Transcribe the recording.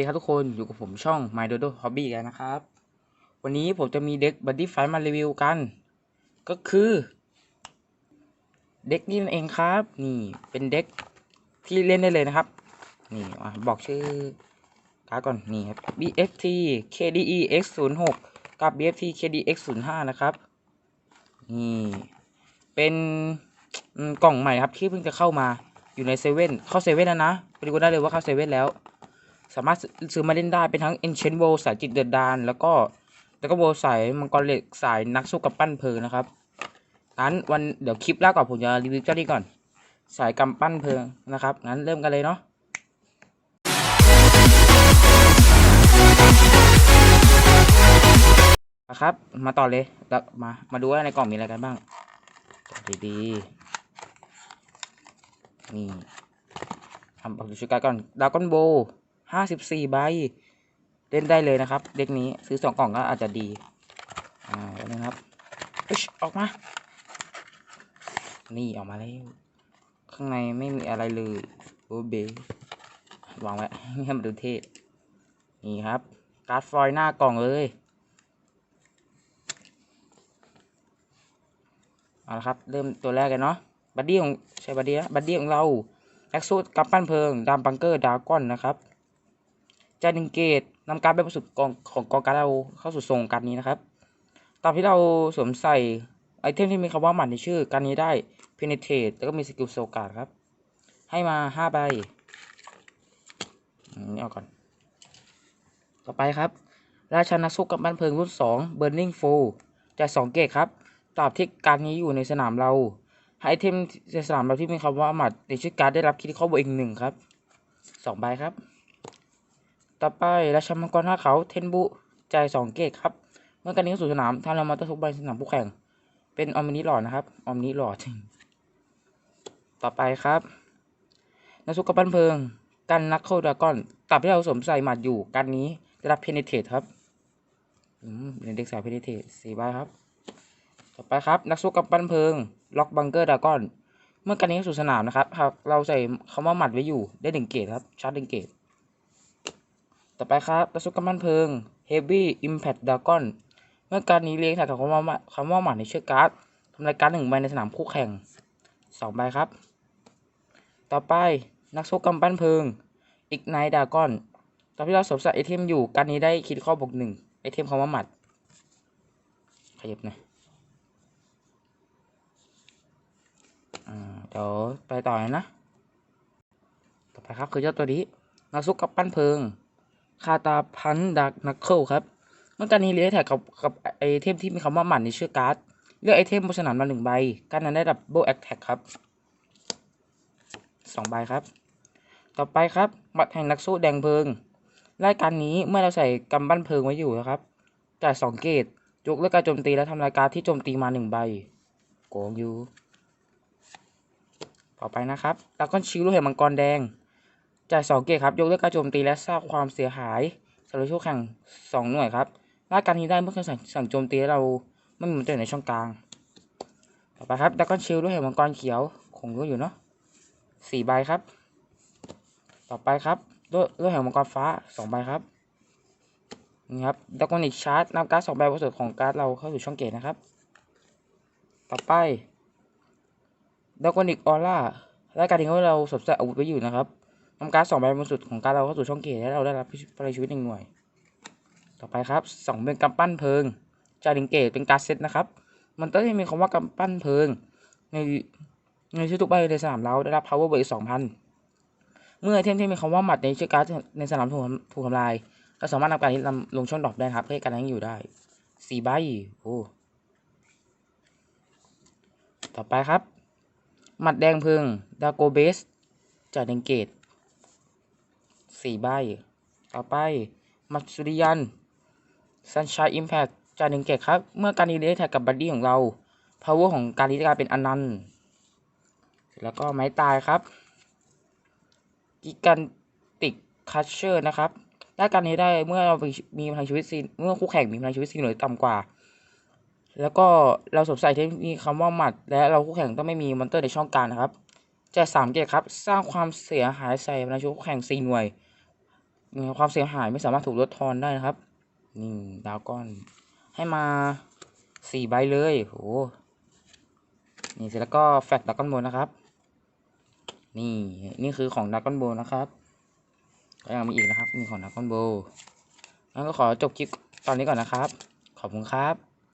ดีครับทุกคนอยู่กับผมช่อง My Dodo Hobby กันนะครับ วันนี้ผมจะมีเด็ก Buddy Fight มารีวิวกัน ก็คือ เด็กนี้นั่นเองครับ นี่เป็นเด็กที่เล่นได้เลยนะครับ นี่อะบอกชื่อการ์ดก่อนนี่ครับ BFT KDE X06 กับ BFT KDE X05 นะครับ นี่เป็นกล่องใหม่ครับที่เพิ่งจะเข้ามาอยู่ในเซเว่นเข้าเซเว่นแล้วนะไปดูกันได้เลยว่าเข้าเซเว่นแล้ว สามารถซื้อมาเล่นได้เป็นทั้ง Ancient World สายจิตเดือดดาน แล้วก็แล้วก็โบสายมังกรเหล็กสายนักสู้กับปั้นเพลิงนะครับงั้นวันเดี๋ยวคลิปแรกก่อนผมจะรีวิวเจ้านี้ก่อน สายกำปั้นเพลิงนะครับงั้นเริ่มกันเลยเนาะนะครับ มาต่อเลยแล้วมา มาดูว่าในกล่องมีอะไรกันบ้าง ดีๆ นี่ทำปักชุดการก่อนดาวก้อนโบ ห้าสิบสี่ใบ เล่นได้เลยนะครับ เด็กนี้ซื้อสองกล่องก็อาจจะดี อ่านะครับอิ๊ชออกมา นี่ออกมาแล้ว ข้างในไม่มีอะไรเลยโอเบวางไว้ให้มันดูเท่นี่ครับ การ์ดฟอยหน้ากล่องเลยเอาละครับ เริ่มตัวแรกกันเนาะบัดดี้ของใช่บัดดี้บัดดี้ของเราแอคซูดกับปั้นเพลิงดามบังเกอร์ดากอนนะครับ จานิงเกตนำการไปประสุดกองของกองการเราเข้าสู่ทรงการนี้นะครับ ตามที่เราสวมใส่ไอเทมที่มีคำว่าหมัดในชื่อการนี้ได้ penetrate แล้วก็มีสกิลโซการ์ดครับ ให้มาห้าใบนี่เอาก่อน ต่อไปครับ ราชานักสู้กับบ้านเพลิงรุ่นสอง burning full จ่ายสองเกตครับตราบที่การนี้อยู่ในสนามเราให้ไอเทมในสนามเราที่มีคำว่าหมัดในชื่อการได้รับคิดข้าบวกอีกหนึ่งครับสองใบครับ ต่อไปราชมังกรห้าเขาเทนบุจ่ายสองเกตครับ เมื่อการนี้เข้าสู่สนามถ้าเรามาตะทุกใบสนามผู้แข่ง เป็นออมนิหล่อนะครับออมนิหล่อดต่อไปครับนักสู้กับปั้นเพลิง กันนักเข้าดากอนตับที่เราสวมใส่หมัดอยู่กันนี้ได้รับเพนเทตครับอืมเป็นเด็กสายเพนเทตสี่ใบครับ ต่อไปครับ นักสู้กับปั้นเพลิง ล็อกบังเกอร์ดากอน เมื่อการนี้เข้าสู่สนามนะครับหากเราใส่คำว่าหมัดไว้อยู่ได้หนึ่งเกตครับชาร์จหนึ่งเกต ต่อไปครับกระสุนกำมันเพลิง Heavy Impact Dragon เมื่อการนี้เรียงถ่ายคำว่าคำว่าหมัดในเชือกการ์ดทำลายการดหนึ่งใบในสนามคู่แข่งสองใบครับ ต่อไปนักสู้กำปั้นเพลิง Ignite Dragon ตอนที่เราสวมใส่ไอเทมอยู่การนี้ได้คิดข้อบวกหนึ่งไอเทมคำว่าหมัด ขยับหน่อยอ่าเดี๋ยวไปต่อนะ ต่อไปครับคือเจ้าตัวนี้นักสู้กับปั้นเพลิง คาตาพันดักนักเคิลครับเมื่อการนี้เรียกแท็กกับกับไอเทมที่มีคำว่าหมันในชื่อการ์ดเลือกไอเทมบนสนามมาหนึ่งใบ การนั้นได้ดับเบิลแอคแท็กครับสองใบครับ ต่อไปครับหมัดแห่งนักสู้แดงเพลิง รายการนี้เมื่อเราใส่กำบั้นเพลิงไว้อยู่นะครับจ่ายสองเกตยกเลิกการโจมตีและทำลายการที่โจมตีมาหนึ่งใบโกงอยู่ ต่อไปนะครับแล้วก็ชิลลูกเห็นมังกรแดง จ่ายสองเกตครับ ยกเลิกการโจมตีและสร้างความเสียหายสำหรับคู่แข่งสองหน่วยครับรายการนี้ได้เมื่อเคยสั่งสั่งโจมตีเราไม่มีมันตัวอยู่ในช่องกลาง ต่อไปครับดักกอนชิลด้วยเห็นมังกรเขียวคงรู้อยู่เนาะสี่ใบครับ ต่อไปครับด้วยด้วยเห็นมังกรฟ้าสองใบครับนี่ครับดักกอนิกชาร์จนำการ์ดสองใบบนสุดของการ์ดเราเข้าสู่ช่องเกตนะครับ ต่อไปดักกอนิกออร่ารายการที่เราสวมใส่อาวุธไว้อยู่นะครับ นำการ์ดสองใบบนสุดของการดเราเข้าสู่ช่องเกตและเราได้รับพลังชีวิตหนึ่งหน่วย ต่อไปครับสองเป็นกำปั้นเพลิงจาริงเกตเป็นการดเซตนะครับ มันต้องมีคำว่ากำปั้นเพลิง ในในชื่อทุกใบในสนามเราได้รับ power บวกอีกสองพันเมื่อไอเทมที่มีคำว่าหมัดในชื่อการ์ดในสนามถูกถูกทำลายเราสามารถนำการนี้นำลงช่องดรอปได้ครับเพื่อการนั้นอยู่ได้สี่ใบโอ้ต่อไปครับ หมัดแดงเพลิงดาโกเบสจาริงเกต สี่ใบ ต่อไป มัตสุริยันซันช i ยอิมแพ t จ่ายหนึ่งเกตครับ เมื่อการดีเลย์แท็กกับบัดดี้ของเรา power ของการดีเลย์กลายเป็นอนันต์แล้วก็ไม้ตายครับกิกันติกคัชเชอร์นะครับได้การนี้ได้เมื่อเรามีพลังชีวิตซีเมื่อคู่แข่งมีพลังชีวิตซีหน่วยต่ำกว่า แล้วก็เราสวมใส่ที่มีคำว่าหมัด และเราคู่แข่งต้องไม่มีมอนเตอร์ในช่องกลางนะครับ จ่ายสามเกตครับ สร้างความเสียหายใส่พลังชีวิตคู่แข่งสี่หน่วย ความเสียหายไม่สามารถถูกลดทอนได้นะครับ นี่ดาวก้อน ให้มาสี่ใบเลยโหนี่เสร็จแล้วก็แฟกดาวก้อนโบนะครับ นี่นี่คือของดาวก้อนโบนะครับก็ยังมีอีกนะครับนี่ของดาวก้อนโบงั้นก็ขอจบคลิปตอนนี้ก่อนนะครับ ขอบคุณครับ